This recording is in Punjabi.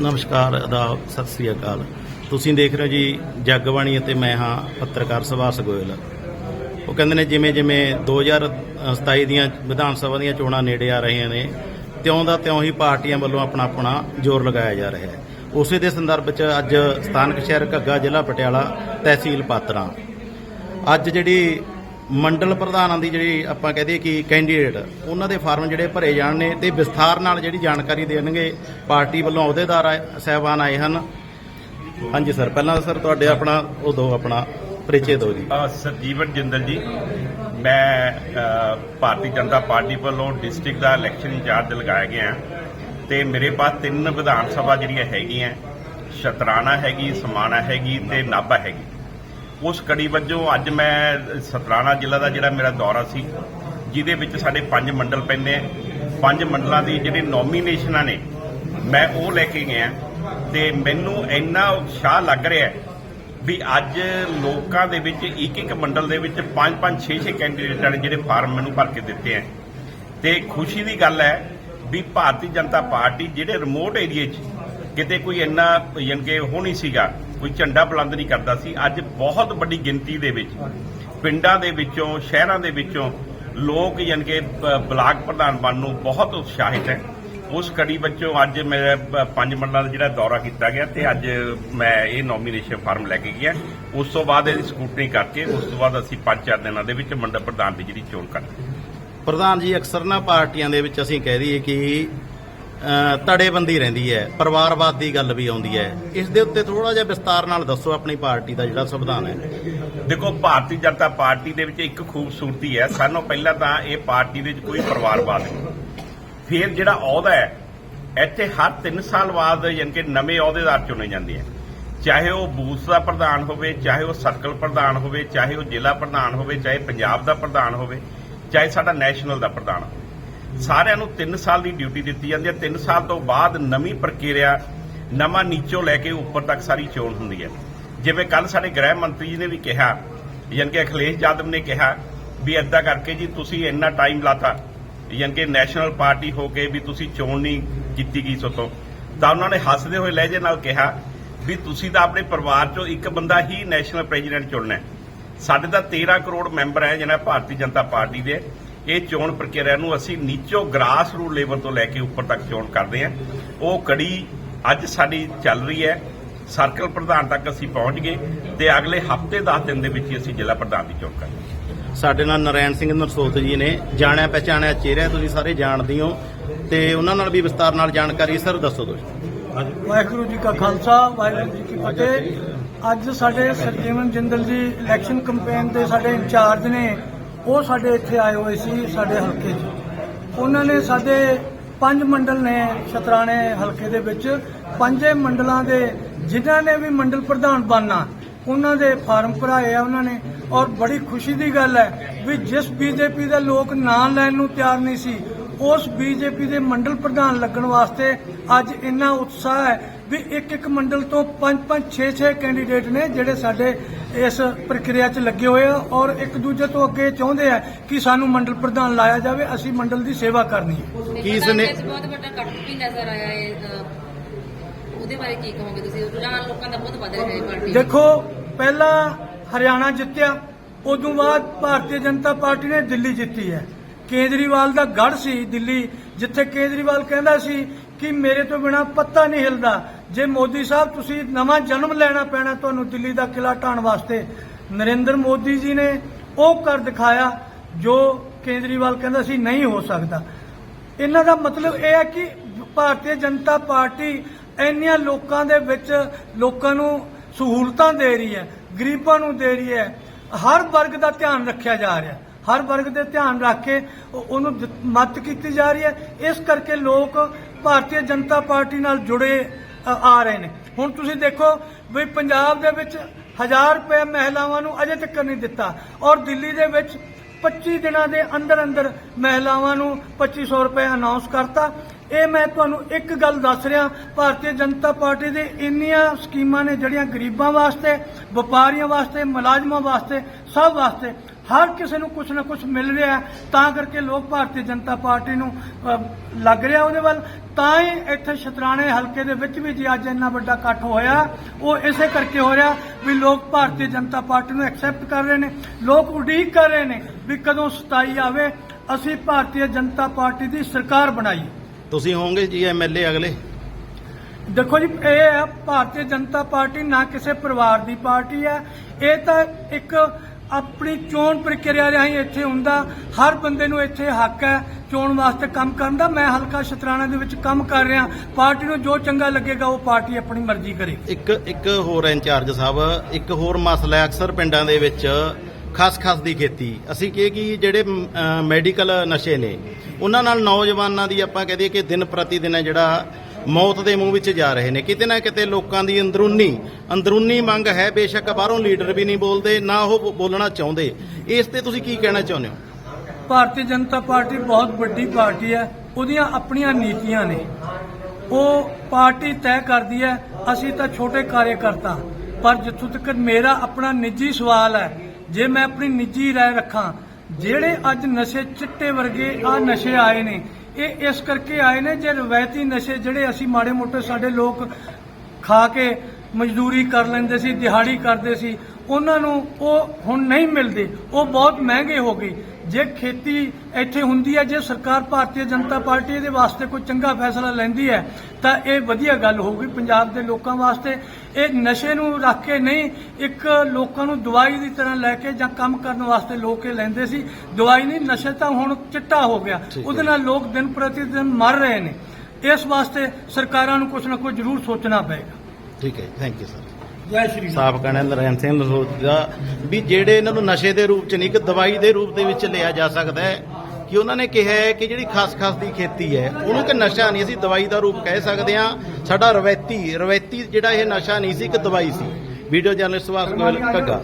ਨਮਸਕਾਰ ਆਦਾਬ ਸਤਿ ਸ੍ਰੀ ਅਕਾਲ। ਤੁਸੀਂ ਦੇਖ ਰਹੇ ਹੋ ਜੀ ਜਗਬਾਣੀ ਅਤੇ ਮੈਂ ਹਾਂ ਪੱਤਰਕਾਰ ਸੁਭਾਸ਼ ਗੋਇਲ। ਉਹ ਕਹਿੰਦੇ ਨੇ ਜਿਵੇਂ ਜਿਵੇਂ 2027 ਦੀਆਂ ਵਿਧਾਨ ਸਭਾ ਦੀਆਂ ਚੋਣਾਂ ਨੇੜੇ ਆ ਰਹੀਆਂ ਨੇ, ਤਿਉਂ ਦਾ ਤਿਉਂ ਹੀ ਪਾਰਟੀਆਂ ਵੱਲੋਂ ਆਪਣਾ ਆਪਣਾ ਜ਼ੋਰ ਲਗਾਇਆ ਜਾ ਰਿਹਾ ਹੈ। ਉਸੇ ਦੇ ਸੰਦਰਭ 'ਚ ਅੱਜ ਸਥਾਨਕ ਸ਼ਹਿਰ ਘੱਗਾ ਜ਼ਿਲ੍ਹਾ ਪਟਿਆਲਾ ਤਹਿਸੀਲ ਪਾਤਰਾਂ। ਅੱਜ ਜਿਹੜੀ ਮੰਡਲ ਪ੍ਰਧਾਨਾਂ ਦੀ ਜਿਹੜੀ ਆਪਾਂ ਕਹਦੇ ਕਿ ਕੈਂਡੀਡੇਟ ਉਹਨਾਂ ਦੇ ਫਾਰਮ ਜਿਹੜੇ ਭਰੇ ਜਾਣ ਨੇ ਤੇ ਵਿਸਥਾਰ ਨਾਲ ਜਿਹੜੀ ਜਾਣਕਾਰੀ ਦੇਣਗੇ, ਪਾਰਟੀ ਵੱਲੋਂ ਅਹੁਦੇਦਾਰ ਆਏ- ਸਾਹਿਬਾਨ ਆਏ ਹਨ। ਹਾਂਜੀ ਸਰ, ਪਹਿਲਾਂ ਸਰ ਤੁਹਾਡੇ ਆਪਣਾ ਉਹ ਦੋ ਆਪਣਾ ਪਰਿਚੈ ਦਿਓ ਜੀ। ਸਰਜੀਵਨ ਜਿੰਦਲ ਜੀ, ਮੈਂ ਭਾਰਤੀ ਜਨਤਾ ਪਾਰਟੀ ਵੱਲੋਂ ਡਿਸਟ੍ਰਿਕਟ ਦਾ ਇਲੈਕਸ਼ਨ ਇੰਚਾਰਜ ਲਗਾਇਆ ਗਿਆ ਤੇ ਮੇਰੇ ਪਾਸ ਤਿੰਨ ਵਿਧਾਨ ਸਭਾ ਜਿਹੜੀਆਂ ਹੈਗੀਆਂ, ਸ਼ਤਰਾਣਾ ਹੈਗੀ, ਸਮਾਣਾ ਹੈਗੀ ਤੇ ਨਾਭਾ ਹੈਗੀ। ਉਸ ਕੜੀ ਵਜੋਂ ਅੱਜ ਮੈਂ ਸਤਰਾਣਾ ਜ਼ਿਲ੍ਹਾ ਦਾ ਜਿਹੜਾ ਮੇਰਾ ਦੌਰਾ ਸੀ, ਜਿਹਦੇ ਵਿੱਚ ਸਾਡੇ ਪੰਜ ਮੰਡਲ ਪੈਂਦੇ ਆ। ਪੰਜ ਮੰਡਲਾਂ ਦੀ ਜਿਹੜੇ ਨੋਮੀਨੇਸ਼ਨਾਂ ਨੇ, ਮੈਂ ਉਹ ਲੈ ਕੇ ਗਿਆ। ਤੇ ਮੈਨੂੰ ਇੰਨਾ ਉਤਸ਼ਾਹ ਲੱਗ ਰਿਹਾ ਵੀ ਅੱਜ ਲੋਕਾਂ ਦੇ ਵਿੱਚ ਇੱਕ ਇੱਕ ਮੰਡਲ ਦੇ ਵਿੱਚ 5 5 6 6 ਕੈਂਡੀਡੇਟਾਂ ਨੇ ਜਿਹੜੇ ਫਾਰਮ ਮੈਨੂੰ ਭਰ ਕੇ ਦਿੱਤੇ ਆ। ਤੇ ਖੁਸ਼ੀ ਦੀ ਗੱਲ ਹੈ ਵੀ ਭਾਰਤੀ ਜਨਤਾ ਪਾਰਟੀ ਜਿਹੜੇ ਰਿਮੋਟ ਏਰੀਏ 'ਚ ਕਿਤੇ ਕੋਈ ਇੰਨਾ ਯਾਨੀ ਕਿ ਉਹ ਨਹੀਂ ਸੀਗਾ ਕੋਈ ਝੰਡਾ ਬੁਲੰਦ ਨਹੀਂ ਕਰਦਾ ਸੀ। ਅੱਜ ਬਹੁਤ ਵੱਡੀ ਗਿਣਤੀ ਦੇ ਵਿੱਚ ਪਿੰਡਾਂ ਦੇ ਵਿੱਚੋਂ, ਸ਼ਹਿਰਾਂ ਦੇ ਵਿੱਚੋਂ ਲੋਕ ਯਾਨੀ ਕਿ ਬਲਾਕ ਪ੍ਰਧਾਨ ਬਣਨ ਨੂੰ ਬਹੁਤ ਉਤਸ਼ਾਹਿਤ ਹੈ। ਉਸ ਕੜੀ ਵਿੱਚੋਂ ਅੱਜ ਮੇਰੇ ਪੰਜ ਮੰਡਲਾਂ ਦਾ ਜਿਹੜਾ ਦੌਰਾ ਕੀਤਾ ਗਿਆ ਤੇ ਅੱਜ ਮੈਂ ਇਹ ਨੋਮੀਨੇਸ਼ਨ ਫਾਰਮ ਲੈ ਕੇ ਗਿਆ। ਉਸ ਤੋਂ ਬਾਅਦ ਇਹਦੀ ਸਕੂਟਨੀ ਕਰਕੇ, ਉਸ ਤੋਂ ਬਾਅਦ ਅਸੀਂ ਪੰਜ ਚਾਰ ਦਿਨਾਂ ਦੇ ਵਿੱਚ ਮੰਡਲ ਪ੍ਰਧਾਨ ਦੀ ਜਿਹੜੀ ਚੋਣ ਕਰਾਂਗੇ ਪ੍ਰਧਾਨ ਜੀ, ਅਕਸਰ ਨਾ ਪਾਰਟੀਆਂ ਦੇ ਵਿੱਚ ਅਸੀਂ ਕਹਿ ਦਈਏ ਕਿ ਤੜੇਬੰਦੀ ਰਹਿੰਦੀ ਹੈ, ਪਰਿਵਾਰਵਾਦ ਦੀ ਗੱਲ ਵੀ ਆਉਂਦੀ ਹੈ। ਇਸ ਦੇ ਉੱਤੇ ਥੋੜਾ ਜਿਹਾ ਵਿਸਤਾਰ ਨਾਲ ਦੱਸੋ ਆਪਣੀ ਪਾਰਟੀ ਦਾ ਜਿਹੜਾ ਸੰਵਿਧਾਨ ਹੈ। ਦੇਖੋ, ਭਾਰਤੀ ਜਨਤਾ ਪਾਰਟੀ ਦੇ ਵਿੱਚ ਇੱਕ ਖੂਬਸੂਰਤੀ ਹੈ। ਸਾਨੂੰ ਪਹਿਲਾਂ ਤਾਂ ਇਹ ਪਾਰਟੀ ਦੇ ਵਿੱਚ ਕੋਈ ਪਰਿਵਾਰਵਾਦ ਨਹੀਂ। ਫਿਰ ਜਿਹੜਾ ਅਹੁਦਾ ਹੈ, ਇੱਥੇ ਹਰ 3 ਸਾਲ ਬਾਅਦ ਯਾਨੀ ਕਿ ਨਵੇਂ ਅਹੁਦੇਦਾਰ ਚੁਣੇ ਜਾਂਦੇ ਆ। ਚਾਹੇ ਉਹ ਬੂਥ ਦਾ ਪ੍ਰਧਾਨ ਹੋਵੇ, ਚਾਹੇ ਉਹ ਸਰਕਲ ਪ੍ਰਧਾਨ ਹੋਵੇ, ਚਾਹੇ ਉਹ ਜ਼ਿਲ੍ਹਾ ਪ੍ਰਧਾਨ ਹੋਵੇ, ਚਾਹੇ ਪੰਜਾਬ ਦਾ ਪ੍ਰਧਾਨ ਹੋਵੇ, ਚਾਹੇ ਸਾਡਾ ਨੈਸ਼ਨਲ ਦਾ ਪ੍ਰਧਾਨ ਹੋਵੇ। ਸਾਰਿਆਂ ਨੂੰ 3 ਸਾਲ ਦੀ ਡਿਊਟੀ ਦਿੱਤੀ ਜਾਂਦੀ ਹੈ। 3 ਸਾਲ ਤੋਂ ਬਾਅਦ ਨਵੀਂ ਪ੍ਰਕਿਰਿਆ, ਨਵਾਂ ਨੀਚੋਂ ਲੈ ਕੇ ਉੱਪਰ ਤੱਕ ਸਾਰੀ ਚੋਣ ਹੁੰਦੀ ਹੈ। ਜਿਵੇਂ ਕੱਲ ਸਾਡੇ ਗ੍ਰਹਿ ਮੰਤਰੀ ਜੀ ਨੇ ਵੀ ਕਿਹਾ, ਯਾਨੀ ਕਿ ਅਖਿਲੇਸ਼ ਯਾਦਵ ਨੇ ਕਿਹਾ ਵੀ ਏਦਾਂ ਕਰਕੇ ਜੀ ਤੁਸੀਂ ਇੰਨਾ ਟਾਈਮ ਲਾਤਾ, ਯਾਨੀ ਕਿ ਨੈਸ਼ਨਲ ਪਾਰਟੀ ਹੋ ਕੇ ਵੀ ਤੁਸੀਂ ਚੋਣ ਨਹੀਂ ਕੀਤੀ ਗਈ ਸੋਤੋਂ। ਤਾਂ ਉਹਨਾਂ ਨੇ ਹੱਸਦੇ ਹੋਏ ਲਹਿਜੇ ਨਾਲ ਕਿਹਾ ਵੀ ਤੁਸੀਂ ਤਾਂ ਆਪਣੇ ਪਰਿਵਾਰ ਚੋਂ ਇੱਕ ਬੰਦਾ ਹੀ ਨੈਸ਼ਨਲ ਪ੍ਰੈਜ਼ੀਡੈਂਟ ਚੁਣਨਾ ਹੈ। ਸਾਡੇ ਤਾਂ 13 ਕਰੋੜ ਮੈਂਬਰ ਹੈ ਜਿਹੜਾ ਭਾਰਤੀ ਜਨਤਾ ਪਾਰਟੀ ਦੇ। ਇਹ ਚੋਣ ਪ੍ਰਕਿਰਿਆ ਨੂੰ ਅਸੀਂ ਨੀਚੋਂ ਗ੍ਰਾਸ ਰੂਟ ਲੈਵਲ ਤੋਂ ਲੈ ਕੇ ਉੱਪਰ ਤੱਕ ਚੋਣ ਕਰਦੇ ਹਾਂ। ਉਹ ਕੜੀ ਅੱਜ ਸਾਡੀ ਚੱਲ ਰਹੀ ਹੈ। ਸਰਕਲ ਪ੍ਰਧਾਨ ਤੱਕ ਅਸੀਂ ਪਹੁੰਚ ਗਏ ਤੇ ਅਗਲੇ ਹਫ਼ਤੇ 10 ਦਿਨ ਦੇ ਵਿੱਚ ਹੀ ਅਸੀਂ ਜ਼ਿਲ੍ਹਾ ਪ੍ਰਧਾਨ ਦੀ ਚੋਣ ਕਰਾਂਗੇ। ਸਾਡੇ ਨਾਲ ਨਰੈਣ ਸਿੰਘ ਨਰਸੋਤ ਜੀ ਨੇ ਜਾਣਿਆ ਪਛਾਣਿਆ ਚਿਹਰਾ ਤੁਸੀਂ ਸਾਰੇ ਜਾਣਦੇ ਹੋ ਤੇ ਉਹਨਾਂ ਨਾਲ ਵੀ ਵਿਸਤਾਰ ਨਾਲ ਜਾਣਕਾਰੀ ਸਰ ਦੱਸੋ ਤੁਸੀਂ ਵਾਹਿਗੁਰੂ ਜੀ ਕਾ ਖਾਲਸਾ ਵਾਹਿਗੁਰੂ ਜੀ ਕੀ ਫਤਿਹ। ਅੱਜ ਸਾਡੇ ਸਰਜੀਵਨ ਜਿੰਦਲ ਜੀ ਇਲੈਕਸ਼ਨ ਕੈਂਪੇਨ ਦੇ ਸਾਡੇ ਇੰਚਾਰਜ ਨੇ ਉਹ ਸਾਡੇ ਇੱਥੇ ਆਏ ਹੋਏ ਸੀ, ਸਾਡੇ ਹਲਕੇ 'ਚ। ਉਹਨਾਂ ਨੇ ਸਾਡੇ ਪੰਜ ਮੰਡਲ ਨੇ ਸ਼ਤਰਾਣੇ ਹਲਕੇ ਦੇ ਵਿੱਚ। ਪੰਜੇ ਮੰਡਲਾਂ ਦੇ ਜਿਨ੍ਹਾਂ ਨੇ ਵੀ ਮੰਡਲ ਪ੍ਰਧਾਨ ਬਣਨਾ, ਉਹਨਾਂ ਦੇ ਫਾਰਮ ਭਰਾਏ ਆ ਉਹਨਾਂ ਨੇ। ਔਰ ਬੜੀ ਖੁਸ਼ੀ ਦੀ ਗੱਲ ਹੈ ਵੀ ਜਿਸ ਬੀਜੇਪੀ ਦੇ ਲੋਕ ਨਾਂ ਲੈਣ ਨੂੰ ਤਿਆਰ ਨਹੀਂ ਸੀ, ਉਸ ਬੀਜੇਪੀ ਦੇ ਮੰਡਲ ਪ੍ਰਧਾਨ ਲੱਗਣ ਵਾਸਤੇ ਅੱਜ ਇੰਨਾ ਉਤਸ਼ਾਹ ਹੈ ਵੀ ਇੱਕ ਇੱਕ ਮੰਡਲ ਤੋਂ 5 5 6 6 ਕੈਂਡੀਡੇਟ ਨੇ ਜਿਹੜੇ ਸਾਡੇ ਇਸ ਪ੍ਰਕਿਰਿਆ 'ਚ ਲੱਗੇ ਹੋਏ ਆ ਔਰ ਇੱਕ ਦੂਜੇ ਤੋਂ ਅੱਗੇ ਚਾਹੁੰਦੇ ਆ ਕਿ ਸਾਨੂੰ ਮੰਡਲ ਪ੍ਰਧਾਨ ਲਾਇਆ ਜਾਵੇ ਅਸੀਂ ਮੰਡਲ ਦੀ ਸੇਵਾ ਕਰਨੀ ਹੈ। ਕੀ ਸਨੇ- ਬਹੁਤ ਵੱਡਾ ਕੱਟ ਵੀ ਨਜ਼ਰ ਆਇਆ ਹੈ ਉਹਦੇ ਬਾਰੇ ਕੀ ਕਹੋਗੇ ਤੁਸੀਂ? ਰੁਝਾਨ ਲੋਕਾਂ ਦਾ ਬਹੁਤ ਵੱਧ ਰਿਹਾ ਹੈ ਪਾਰਟੀ ਦੇਖੋ ਪਹਿਲਾਂ ਹਰਿਆਣਾ ਜਿੱਤਿਆ ਉਦੋਂ ਬਾਅਦ ਭਾਰਤੀ ਜਨਤਾ ਪਾਰਟੀ ਨੇ ਦਿੱਲੀ ਜਿੱਤੀ ਹੈ। ਕੇਜਰੀਵਾਲ ਦਾ ਗੜ ਸੀ ਦਿੱਲੀ ਜਿੱਥੇ ਕੇਜਰੀਵਾਲ ਕਹਿੰਦਾ ਸੀ ਕਿ ਮੇਰੇ ਤੋਂ ਬਿਨਾ ਪੱਤਾ ਨਹੀਂ ਹਿਲਦਾ। ਜੇ ਮੋਦੀ ਸਾਹਿਬ ਤੁਸੀਂ ਨਵਾਂ ਜਨਮ ਲੈਣਾ ਪੈਣਾ ਤੁਹਾਨੂੰ ਦਿੱਲੀ ਦਾ ਕਿਲਾ ਢਾਣ ਵਾਸਤੇ, ਨਰਿੰਦਰ ਮੋਦੀ ਜੀ ਨੇ ਉਹ ਕਰ ਦਿਖਾਇਆ ਜੋ ਕੇਜਰੀਵਾਲ ਕਹਿੰਦਾ ਸੀ ਨਹੀਂ ਹੋ ਸਕਦਾ। ਇਹਨਾਂ ਦਾ ਮਤਲਬ ਇਹ ਹੈ ਕਿ ਭਾਰਤੀ ਜਨਤਾ ਪਾਰਟੀ ਇੰਨੀਆਂ ਲੋਕਾਂ ਦੇ ਵਿੱਚ ਲੋਕਾਂ ਨੂੰ ਸਹੂਲਤਾਂ ਦੇ ਰਹੀ ਹੈ, ਗਰੀਬਾਂ ਨੂੰ ਦੇ ਰਹੀ ਹੈ, ਹਰ ਵਰਗ ਦਾ ਧਿਆਨ ਰੱਖਿਆ ਜਾ ਰਿਹਾ। ਹਰ ਵਰਗ ਦੇ ਧਿਆਨ ਰੱਖ ਕੇ ਉਹਨੂੰ ਦ- ਕੀਤੀ ਜਾ ਰਹੀ ਹੈ। ਇਸ ਕਰਕੇ ਲੋਕ ਭਾਰਤੀ ਜਨਤਾ ਪਾਰਟੀ ਨਾਲ ਜੁੜੇ ਆ ਰਹੇ ਨੇ। ਹੁਣ ਤੁਸੀਂ ਦੇਖੋ ਵੀ ਪੰਜਾਬ ਦੇ ਵਿੱਚ 1000 ਰੁਪਏ ਮਹਿਲਾਵਾਂ ਨੂੰ ਅਜੇ ਤੱਕ ਨਹੀਂ ਦਿੱਤਾ ਔਰ ਦਿੱਲੀ ਦੇ ਵਿੱਚ 25 ਦਿਨਾਂ ਦੇ ਅੰਦਰ ਅੰਦਰ ਮਹਿਲਾਵਾਂ ਨੂੰ 2500 ਰੁਪਏ ਅਨਾਉਂਸ ਕਰਤਾ। ਇਹ ਮੈਂ ਤੁਹਾਨੂੰ ਇੱਕ ਗੱਲ ਦੱਸ ਰਿਹਾ, ਭਾਰਤੀ ਜਨਤਾ ਪਾਰਟੀ ਦੇ ਇੰਨੀਆਂ ਸਕੀਮਾਂ ਨੇ ਜਿਹੜੀਆਂ ਗਰੀਬਾਂ ਵਾਸਤੇ, ਵਪਾਰੀਆਂ ਵਾਸਤੇ, ਮੁਲਾਜ਼ਮਾਂ ਵਾਸਤੇ, ਸਭ ਵਾਸਤੇ ਹਰ ਕਿਸੇ ਨੂੰ ਕੁਝ ਨਾ ਕੁਝ ਮਿਲ ਰਿਹਾ ਤਾਂ ਕਰਕੇ ਲੋਕ ਭਾਰਤੀ ਜਨਤਾ ਪਾਰਟੀ ਨੂੰ ਲੱਗ ਰਿਹਾ ਉਹਦੇ ਵੱਲ। ਤਾਂ ਹੀ ਇੱਥੇ ਸ਼ਤਰਾਣੇ ਹਲਕੇ ਦੇ ਵਿੱਚ ਵੀ ਜੀ ਅੱਜ ਇੰਨਾ ਵੱਡਾ ਇਕੱਠ ਹੋਇਆ ਉਹ ਇਸੇ ਕਰਕੇ ਹੋ ਰਿਹਾ ਵੀ ਲੋਕ ਭਾਰਤੀ ਜਨਤਾ ਪਾਰਟੀ ਨੂੰ ਐਕਸੈਪਟ ਕਰ ਰਹੇ ਨੇ ਲੋਕ ਉਡੀਕ ਕਰ ਰਹੇ ਨੇ ਵੀ ਕਦੋਂ 27 ਆਵੇ ਅਸੀਂ ਭਾਰਤੀ ਜਨਤਾ ਪਾਰਟੀ ਦੀ ਸਰਕਾਰ ਬਣਾਈ। ਤੁਸੀਂ ਹੋਵੋਗੇ ਜੀ ਐਮਐਲਏ ਅਗਲੇ? ਦੇਖੋ ਜੀ ਇਹ ਭਾਰਤੀ ਜਨਤਾ ਪਾਰਟੀ ਨਾ ਕਿਸੇ ਪਰਿਵਾਰ ਦੀ ਪਾਰਟੀ ਹੈ ਇਹ ਤਾਂ ਇੱਕ ਆਪਣੀ ਚੋਣ ਪ੍ਰਕਿਰਿਆ ਰਾਹੀਂ ਇੱਥੇ ਹੁੰਦਾ, ਹਰ ਬੰਦੇ ਨੂੰ ਇੱਥੇ ਹੱਕ ਹੈ ਚੋਣ ਵਾਸਤੇ ਕੰਮ ਕਰਨ ਦਾ। ਮੈਂ ਹਲਕਾ ਸ਼ਤਰਾਣਾ ਦੇ ਵਿੱਚ ਕੰਮ ਕਰ ਰਿਹਾ, ਪਾਰਟੀ ਨੂੰ ਜੋ ਚੰਗਾ ਲੱਗੇਗਾ, ਉਹ ਪਾਰਟੀ ਆਪਣੀ ਮਰਜ਼ੀ ਕਰੇ। ਇੱਕ ਇੱਕ ਹੋਰ ਇੰਚਾਰਜ ਸਾਹਿਬ, ਇੱਕ ਹੋਰ ਮਸਲਾ ਹੈ ਅਕਸਰ ਪਿੰਡਾਂ ਦੇ ਵਿੱਚ ਖਸ-ਖਸ ਦੀ ਖੇਤੀ। ਅਸੀਂ ਕਹੇ ਕਿ ਜਿਹੜੇ ਮੈਡੀਕਲ ਨਸ਼ੇ ਨੇ, ਉਹਨਾਂ ਨਾਲ ਨੌਜਵਾਨਾਂ ਦੀ ਆਪਾਂ ਕਹਦੇ ਕਿ ਦਿਨ ਪ੍ਰਤੀ ਦਿਨ ਜਿਹੜਾ ਮੌਤ ਦੇ ਮੂੰਹ ਵਿੱਚ ਜਾ ਰਹੇ ਨੇ। ਕਿਤੇ ਨਾ ਕਿਤੇ ਲੋਕਾਂ ਦੀ ਅੰਦਰੂਨੀ ਅੰਦਰੂਨੀ ਮੰਗ ਹੈ। ਬੇਸ਼ੱਕ ਬਾਹਰੋਂ ਲੀਡਰ ਵੀ ਨਹੀਂ ਬੋਲਦੇ, ਨਾ ਉਹ ਬੋਲਣਾ ਚਾਹੁੰਦੇ। ਇਸ ਤੇ ਤੁਸੀਂ ਕੀ ਕਹਿਣਾ ਚਾਹੁੰਦੇ ਹੋ? ਭਾਰਤੀ ਜਨਤਾ ਪਾਰਟੀ ਬਹੁਤ ਵੱਡੀ ਪਾਰਟੀ ਹੈ। ਉਹਦੀਆਂ ਆਪਣੀਆਂ ਨੀਤੀਆਂ ਨੇ। ਉਹ ਪਾਰਟੀ ਤੈਅ ਕਰਦੀ ਹੈ, ਅਸੀਂ ਤਾਂ ਛੋਟੇ ਕਾਰਜਕਰਤਾ ਪਰ ਜਿੱਥੋਂ ਤੱਕ ਮੇਰਾ ਆਪਣਾ ਨਿੱਜੀ ਸਵਾਲ ਹੈ, ਜੇ ਮੈਂ ਆਪਣੀ ਨਿੱਜੀ ਰਾਏ ਰੱਖਾਂ, ਜਿਹੜੇ ਅੱਜ ਨਸ਼ੇ ਚਿੱਟੇ ਵਰਗੇ ਆ ਨਸ਼ੇ ਆਏ ਨੇ ਇਹ ਇਸ ਕਰਕੇ ਆਏ ਨੇ ਜੇ ਰਵਾਇਤੀ ਨਸ਼ੇ ਜਿਹੜੇ ਅਸੀਂ ਮਾੜੇ ਮੋਟੇ ਸਾਡੇ ਲੋਕ ਖਾ ਕੇ ਮਜ਼ਦੂਰੀ ਕਰ ਲੈਂਦੇ ਸੀ, ਦਿਹਾੜੀ ਕਰਦੇ ਸੀ ਉਹਨਾਂ ਨੂੰ ਉਹ ਹੁਣ ਨਹੀਂ ਮਿਲਦੇ ਉਹ ਬਹੁਤ ਮਹਿੰਗੇ ਹੋ ਗਏ। ਜੇ ਖੇਤੀ ਇੱਥੇ ਹੁੰਦੀ ਹੈ ਜੇ ਸਰਕਾਰ ਭਾਰਤੀ ਜਨਤਾ ਪਾਰਟੀ ਇਹਦੇ ਵਾਸਤੇ ਕੋਈ ਚੰਗਾ ਫੈਸਲਾ ਲੈਂਦੀ ਹੈ ਤਾਂ ਇਹ ਵਧੀਆ ਗੱਲ ਹੋਊਗੀ ਪੰਜਾਬ ਦੇ ਲੋਕਾਂ ਵਾਸਤੇ। ਇਹ ਨਸ਼ੇ ਨੂੰ ਰੱਖ ਕੇ ਨਹੀਂ ਇੱਕ ਲੋਕਾਂ ਨੂੰ ਦਵਾਈ ਦੀ ਤਰ੍ਹਾਂ ਲੈ ਕੇ ਜਾਂ ਕੰਮ ਕਰਨ ਵਾਸਤੇ ਲੋਕ ਇਹ ਲੈਂਦੇ ਸੀ। ਦਵਾਈ ਨਹੀਂ ਨਸ਼ੇ ਤਾਂ ਹੁਣ ਚਿੱਟਾ ਹੋ ਗਿਆ। ਉਹਦੇ ਨਾਲ ਲੋਕ ਦਿਨ ਪ੍ਰਤੀ ਦਿਨ ਮਰ ਰਹੇ ਨੇ। ਇਸ ਵਾਸਤੇ ਸਰਕਾਰਾਂ ਨੂੰ ਕੁਝ ਨਾ ਕੁਝ ਜ਼ਰੂਰ ਸੋਚਣਾ ਪਏਗਾ। ਠੀਕ ਹੈ ਥੈਂਕ ਯੂ ਸਰ ਜੈ ਸ਼੍ਰੀ ਸਾਫ਼ ਕਹਿਣਾ ਨਰੈਣ ਸਿੰਘ ਨਰੋਜ ਵੀ ਜਿਹੜੇ ਇਹਨਾਂ ਨੂੰ ਨਸ਼ੇ ਦੇ ਰੂਪ ਚ ਨਹੀਂ ਕਿ ਦਵਾਈ ਦੇ ਰੂਪ ਦੇ ਵਿੱਚ ਲਿਆ ਜਾ ਸਕਦਾ ਹੈ, ਕਿ ਉਹਨਾਂ ਨੇ ਕਿਹਾ ਹੈ ਕਿ ਜਿਹੜੀ ਖਸ-ਖਸ ਦੀ ਖੇਤੀ ਹੈ, ਉਹਨੂੰ ਕਿ ਨਸ਼ਾ ਨਹੀਂ ਅਸੀਂ ਦਵਾਈ ਦਾ ਰੂਪ ਕਹਿ ਸਕਦੇ ਹਾਂ। ਸਾਡਾ ਰਵਾਇਤੀ ਰਵਾਇਤੀ ਜਿਹੜਾ ਇਹ ਨਸ਼ਾ ਨਹੀਂ ਸੀ, ਇੱਕ ਦਵਾਈ ਸੀ। Video journalist Vas Goyal, Ghagga.